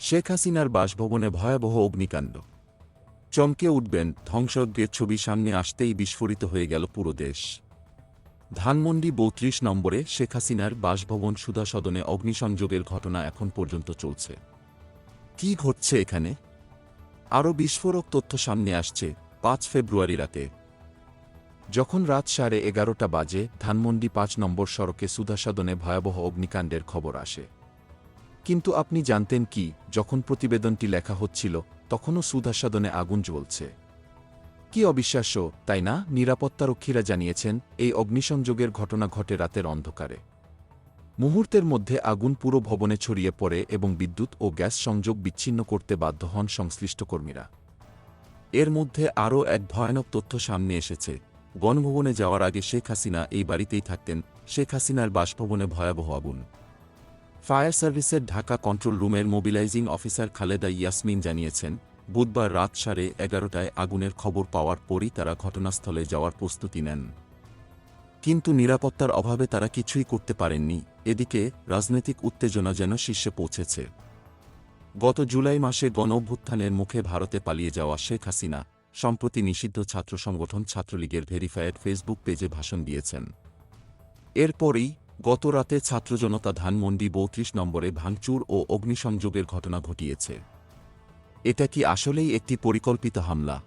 শেখ হাসিনার বাসভবনে ভয়াবহ অগ্নিকাণ্ড। চমকে উঠবেন ধ্বংসজ্ঞের ছবি সামনে আসতেই বিস্ফোরিত হয়ে গেল পুরো দেশ। ধানমন্ডি বৌত্রিশ নম্বরে শেখ হাসিনার বাসভবন সুধা সদনে অগ্নিসংযোগের ঘটনা এখন পর্যন্ত চলছে। কি ঘটছে এখানে? আরও বিস্ফোরক তথ্য সামনে আসছে পাঁচ ফেব্রুয়ারি রাতে। যখন রাত সাড়ে এগারোটা বাজে, ধানমন্ডি পাঁচ নম্বর সড়কে সুধাসদনে ভয়াবহ অগ্নিকাণ্ডের খবর আসে। কিন্তু আপনি জানতেন কি, যখন প্রতিবেদনটি লেখা হচ্ছিল, তখনও সুধাসদনে আগুন জ্বলছে। কি অবিশ্বাস্য, তাই না? নিরাপত্তারক্ষীরা জানিয়েছেন, এই অগ্নিসংযোগের ঘটনা ঘটে রাতের অন্ধকারে। মুহূর্তের মধ্যে আগুন পুরো ভবনে ছড়িয়ে পড়ে এবং বিদ্যুৎ ও গ্যাস সংযোগ বিচ্ছিন্ন করতে বাধ্য হন সংশ্লিষ্ট কর্মীরা। এর মধ্যে আরও এক ভয়ানক তথ্য সামনে এসেছে। গণভবনে যাওয়ার আগে শেখ হাসিনা এই বাড়িতেই থাকতেন। শেখ হাসিনার বাসভবনে ভয়াবহ আগুন। ফায়ার সার্ভিসের ঢাকা কন্ট্রোল রুমের মোবিলাইজিং অফিসার খালেদা ইয়াসমিন জানিয়েছেন, বুধবার রাত সাড়ে এগারোটায় আগুনের খবর পাওয়ার পরই তারা ঘটনাস্থলে যাওয়ার প্রস্তুতি নেন। কিন্তু নিরাপত্তার অভাবে তারা কিছুই করতে পারেননি, এদিকে রাজনৈতিক উত্তেজনা যেন শীর্ষে পৌঁছেছে। গত জুলাই মাসে গণ অভ্যুত্থানের মুখে ভারতে পালিয়ে যাওয়া শেখ হাসিনা, সম্প্রতি নিষিদ্ধ ছাত্র সংগঠন ছাত্রলীগের ভেরিফায়েড ফেসবুক পেজে ভাষণ দিয়েছেন। এরপরই গত রাতে ছাত্রজনতা ধানমন্ডি বৌত্রিশ নম্বরে ভাঙচুর ও অগ্নিসংযোগের ঘটনা ঘটিয়েছে। এটা কি আসলেই একটি পরিকল্পিত হামলা?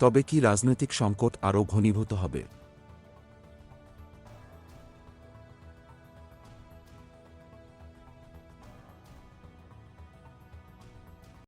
তবে কি রাজনৈতিক সংকট আরও ঘনীভূত হবে?